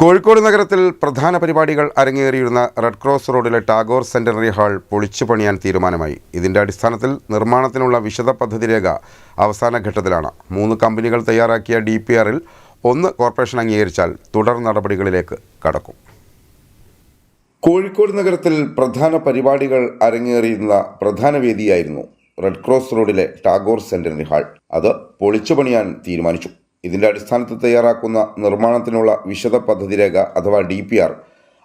കോഴിക്കോട് നഗരത്തിൽ പ്രധാന പരിപാടികൾ അരങ്ങേറിയിരുന്ന റെഡ് ക്രോസ് റോഡിലെ ടാഗോർ സെന്റിനറി ഹാൾ പൊളിച്ചു പണിയാൻ തീരുമാനമായി. ഇതിന്റെ അടിസ്ഥാനത്തിൽ നിർമ്മാണത്തിനുള്ള വിശദ പദ്ധതി രേഖ അവസാന ഘട്ടത്തിലാണ്. മൂന്ന് കമ്പനികൾ തയ്യാറാക്കിയ ഡി പി ആറിൽ ഒന്ന് കോർപ്പറേഷൻ അംഗീകരിച്ചാൽ തുടർ നടപടികളിലേക്ക് കടക്കും. കോഴിക്കോട് നഗരത്തിൽ പ്രധാന പരിപാടികൾ അരങ്ങേറിയിരുന്ന പ്രധാന വേദിയായിരുന്നു റെഡ് ക്രോസ് റോഡിലെ ടാഗോർ സെന്റിനറി ഹാൾ. അത് പൊളിച്ചു പണിയാൻ തീരുമാനിച്ചു. ഇതിന്റെ അടിസ്ഥാനത്തിൽ തയ്യാറാക്കുന്ന നിർമ്മാണത്തിനുള്ള വിശദ പദ്ധതി രേഖ അഥവാ ഡി പി ആർ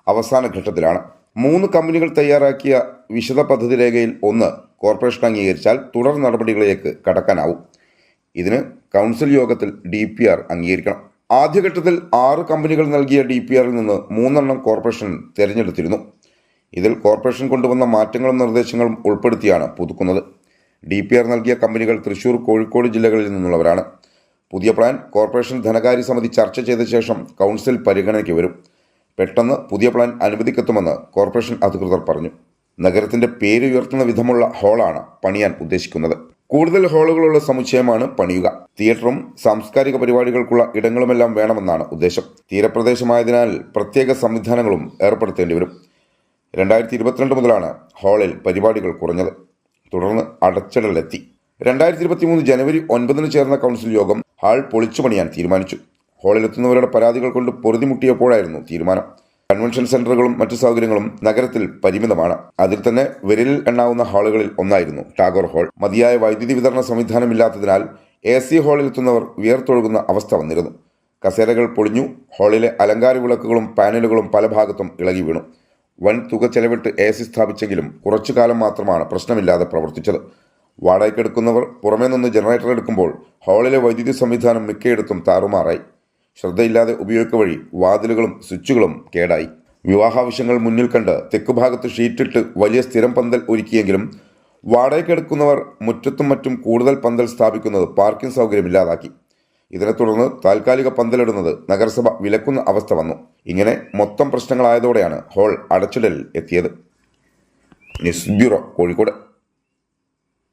അവസാന ഘട്ടത്തിലാണ്. മൂന്ന് കമ്പനികൾ തയ്യാറാക്കിയ വിശദ പദ്ധതി രേഖയിൽ ഒന്ന് കോർപ്പറേഷൻ അംഗീകരിച്ചാൽ തുടർ നടപടികളിലേക്ക് കടക്കാനാവും. ഇതിന് കൗൺസിൽ യോഗത്തിൽ ഡി പി ആർ അംഗീകരിക്കണം. ആദ്യഘട്ടത്തിൽ ആറ് കമ്പനികൾ നൽകിയ ഡി പി ആറിൽ നിന്ന് മൂന്നെണ്ണം കോർപ്പറേഷൻ തിരഞ്ഞെടുത്തിരുന്നു. ഇതിൽ കോർപ്പറേഷൻ കൊണ്ടുവന്ന മാറ്റങ്ങളും നിർദ്ദേശങ്ങളും ഉൾപ്പെടുത്തിയാണ് പുതുക്കുന്നത്. ഡി പി ആർ നൽകിയ കമ്പനികൾ തൃശൂർ കോഴിക്കോട് ജില്ലകളിൽ നിന്നുള്ളവരാണ്. പുതിയ പ്ലാൻ കോർപ്പറേഷൻ ധനകാര്യ സമിതി ചർച്ച ചെയ്ത ശേഷം കൗൺസിൽ പരിഗണനയ്ക്ക് വരും. പെട്ടെന്ന് പുതിയ പ്ലാൻ അനുമതിക്കെത്തുമെന്ന് കോർപ്പറേഷൻ അധികൃതർ പറഞ്ഞു. നഗരത്തിന്റെ പേര് ഉയർത്തുന്ന വിധമുള്ള ഹാളാണ് പണിയാൻ ഉദ്ദേശിക്കുന്നത്. കൂടുതൽ ഹാളുകളുള്ള സമുച്ചയമാണ് പണിയുക. തിയേറ്ററും സാംസ്കാരിക പരിപാടികൾക്കുള്ള ഇടങ്ങളുമെല്ലാം വേണമെന്നാണ് ഉദ്ദേശം. തീരപ്രദേശമായതിനാൽ പ്രത്യേക സംവിധാനങ്ങളും ഏർപ്പെടുത്തേണ്ടി വരും. രണ്ടായിരത്തി ഇരുപത്തിരണ്ട് മുതലാണ് ഹാളിൽ പരിപാടികൾ കുറഞ്ഞത്. തുടർന്ന് അടച്ചിടലെത്തി. രണ്ടായിരത്തി ഇരുപത്തി മൂന്ന് ജനുവരി ഒൻപതിന് ചേർന്ന കൗൺസിൽ യോഗം ഹാൾ പൊളിച്ചു പണിയാൻ തീരുമാനിച്ചു. ഹാളിലെത്തുന്നവരുടെ പരാതികൾ കൊണ്ട് പൊറുതിമുട്ടിയപ്പോഴായിരുന്നു തീരുമാനം. കൺവെൻഷൻ സെന്ററുകളും മറ്റു സൗകര്യങ്ങളും നഗരത്തിൽ പരിമിതമാണ്. അതിൽ തന്നെ വിരലിൽ എണ്ണാവുന്ന ഹാളുകളിൽ ഒന്നായിരുന്നു ടാഗോർ ഹാൾ. മതിയായ വൈദ്യുതി വിതരണ സംവിധാനമില്ലാത്തതിനാൽ എ സി ഹാളിലെത്തുന്നവർ വിയർത്തൊഴുകുന്ന അവസ്ഥ വന്നിരുന്നു. കസേരകൾ പൊളിഞ്ഞു ഹാളിലെ അലങ്കാര വിളക്കുകളും പാനലുകളും പല ഭാഗത്തും ഇളകി വീണു. വൻ തുക ചെലവിട്ട് എ സി സ്ഥാപിച്ചെങ്കിലും കുറച്ചു കാലം മാത്രമാണ് പ്രശ്നമില്ലാതെ പ്രവർത്തിച്ചത്. വാടകയ്ക്കെടുക്കുന്നവർ പുറമേ നിന്ന് ജനറേറ്റർ എടുക്കുമ്പോൾ ഹാളിലെ വൈദ്യുതി സംവിധാനം മിക്കയിടത്തും താറുമാറായി. ശ്രദ്ധയില്ലാതെ ഉപയോഗിക്ക വഴി വാതിലുകളും സ്വിച്ചുകളും കേടായി. വിവാഹാവശ്യങ്ങൾ മുന്നിൽ കണ്ട് തെക്കുഭാഗത്ത് ഷീറ്റിട്ട് വലിയ സ്ഥിരം പന്തൽ ഒരുക്കിയെങ്കിലും വാടകയ്ക്കെടുക്കുന്നവർ മുറ്റത്തും മറ്റും കൂടുതൽ പന്തൽ സ്ഥാപിക്കുന്നത് പാർക്കിംഗ് സൗകര്യമില്ലാതാക്കി. ഇതിനെ തുടർന്ന് താൽക്കാലിക പന്തലിടുന്നത് നഗരസഭ വിലക്കുന്ന അവസ്ഥ വന്നു. ഇങ്ങനെ മൊത്തം പ്രശ്നങ്ങളായതോടെയാണ് ഹോൾ അടച്ചിടലിൽ എത്തിയത്. News bureau Kozhikode.